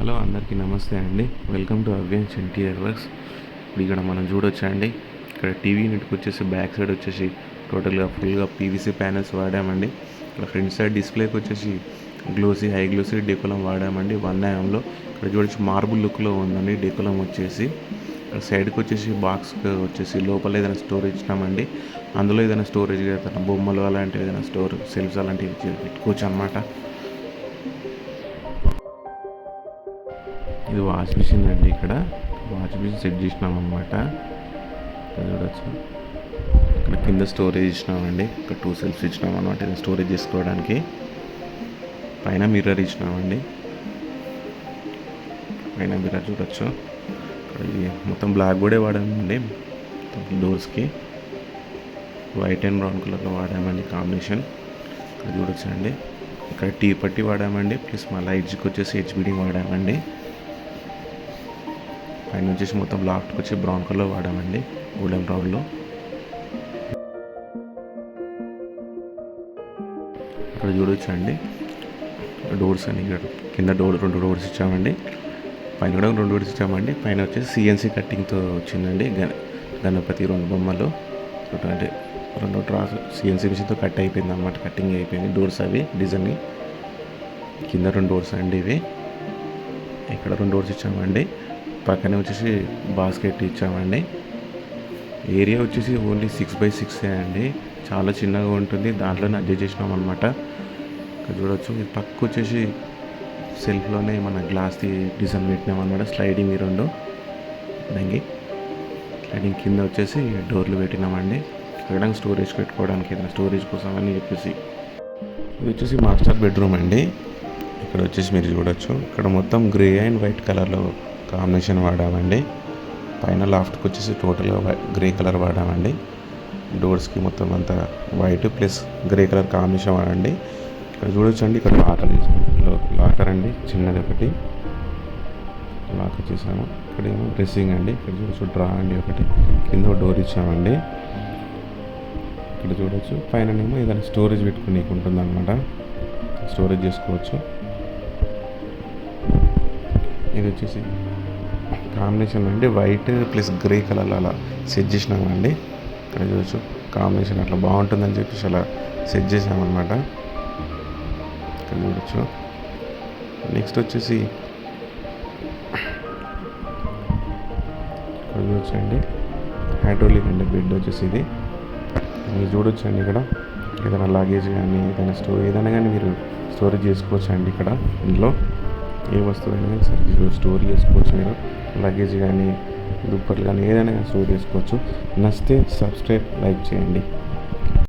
Hello అందరికీ నమస్తే అండి. Welcome to Avyans interior works ఇప్పుడు ఇక్కడ మనం చూడొచ్చండి ఇక్కడ టీవీ యూనిట్కి వచ్చేసి బ్యాక్ సైడ్ వచ్చేసి టోటల్గా ఫుల్గా పీవీసీ ప్యానల్స్ వాడామండి. ఇక్కడ ఫ్రంట్ సైడ్ డిస్ప్లేకి వచ్చేసి గ్లోసీ హై గ్లోసీ డెకోలం వాడామండి. వన్ ఐఎంలో ఇక్కడ చూడొచ్చు మార్బుల్ లుక్లో ఉందండి. డెకోలం వచ్చేసి. ఇక్కడ సైడ్కి వచ్చేసి బాక్స్ వచ్చేసి లోపల ఏదైనా స్టోరేజ్ ఇచ్చినామండి. అందులో ఏదైనా స్టోరేజ్ ఏదైనా బొమ్మలు అలాంటివి ఏదైనా స్టోర్ సెల్ఫ్స్ అలాంటివి పెట్టుకోవచ్చు అనమాట ఇది వాష్ మిషన్ అండి ఇక్కడ. వాష్ మిషన్ సెట్ చేసినాం అనమాట ఇక్కడ చూడొచ్చు. ఇక్కడ కింద స్టోరేజ్ ఇచ్చినామండి. ఇక్కడ టూ సెల్ఫ్స్ ఇచ్చినాం అనమాట ఇది స్టోరేజ్ చేసుకోవడానికి. పైన మిర్రర్ ఇచ్చినామండి. పైన మిర్రర్ చూడొచ్చు. ఇక్కడ ఇది మొత్తం బ్లాక్ బోర్డే వాడామండి. డోర్స్కి. వైట్ అండ్ బ్రౌన్ కలర్లో వాడామండి కాంబినేషన్. ఇక్కడ చూడొచ్చండి. ఇక్కడ టీ పట్టి వాడామండి. ప్లస్ మళ్ళీ ఎడ్జ్కి వచ్చేసి హెచ్బిడి వాడామండి. పైన వచ్చేసి మొత్తం లాఫ్ట్ వచ్చి బ్రౌన్ కలర్ వాడామండి గోల్డెన్ బ్రౌన్లో. ఇక్కడ చూడొచ్చండి. డోర్స్ అని ఇక్కడ కింద డోర్ రెండు డోర్స్ ఇచ్చామండి. పైన కూడా రెండు డోర్స్ ఇచ్చామండి. పైన వచ్చేసి సిఎన్సీ కట్టింగ్తో వచ్చిందండి గణపతి రెండు బొమ్మలు. అంటే రెండు ట్రాస్ సిఎన్సీ మిషన్తో కట్ అయిపోయింది అనమాట కట్టింగ్ అయిపోయింది. డోర్స్ అవి డిజైన్ కింద రెండు డోర్స్ అండి ఇవి. ఇక్కడ రెండు డోర్స్ ఇచ్చామండి. పక్కనే వచ్చేసి బాస్కెట్ ఇచ్చామండి. ఏరియా వచ్చేసి ఓన్లీ సిక్స్ బై సిక్స్ అండి. చాలా చిన్నగా ఉంటుంది. దాంట్లోనే అడ్జస్ట్ చేసినాం అనమాట ఇక్కడ చూడొచ్చు. ఇది పక్క వచ్చేసి సెల్ఫ్లోనే మన గ్లాస్ది డిజైన్ పెట్టినాం అనమాట స్లైడింగ్ ఈ రెండు. దానికి స్లైడింగ్ కింద వచ్చేసి డోర్లు పెట్టినామండి. అక్కడ స్టోరేజ్ పెట్టుకోవడానికి ఏదైనా స్టోరేజ్ కోసం అని చెప్పేసి. ఇది వచ్చేసి మాస్టర్ బెడ్రూమ్ అండి. ఇక్కడ వచ్చేసి మీరు చూడొచ్చు. ఇక్కడ మొత్తం గ్రే అండ్ వైట్ కలర్లో కాంబినేషన్ వాడామండి. పైన లాఫ్ట్కి వచ్చేసి టోటల్గా గ్రే కలర్ వాడామండి. డోర్స్కి మొత్తం అంతా white plus grey colour combination వాడండి. ఇక్కడ చూడొచ్చు అండి ఇక్కడ లాకర్ లాకర్ అండి చిన్నది ఒకటి. లాక్ వచ్చేసాము ఇక్కడ ఏమో డ్రెస్సింగ్ అండి ఇక్కడ చూడొచ్చు డ్రా అండి ఒకటి. కింద డోర్ ఇచ్చామండి. ఇక్కడ చూడొచ్చు పైన ఏమో ఏదైనా స్టోరేజ్ పెట్టుకుని ఉంటుంది అనమాట స్టోరేజ్ చేసుకోవచ్చు. ఇది వచ్చేసి కాంబినేషన్ అండి వైట్ ప్లస్ గ్రే కలర్ అలా సెట్ చేసినామండి. ఇక్కడ చూడొచ్చు. కాంబినేషన్ అట్లా బాగుంటుందని చెప్పేసి అలా సెట్ చేసామన్నమాట ఇక్కడ చూడొచ్చు. నెక్స్ట్ వచ్చేసి ఇక్కడ చూడొచ్చు అండి. హైడ్రోలిక్ అండి బెడ్ వచ్చేసి ఇది. మీరు చూడొచ్చు అండి ఇక్కడ. ఏదైనా లగేజ్ కానీ ఏదైనా స్టోర్ ఏదైనా కానీ మీరు స్టోరేజ్ చేసుకోవచ్చు అండి ఇక్కడ. ఇందులో ఏ వస్తువు అయినా కానీ సరే స్టోర్ చేసుకోవచ్చు మీరు. లగేజ్ కానీ దుప్పట్లు కానీ ఏదైనా స్టోర్ చేసుకోవచ్చు. నచ్చితే సబ్స్క్రైబ్ లైక్ చేయండి.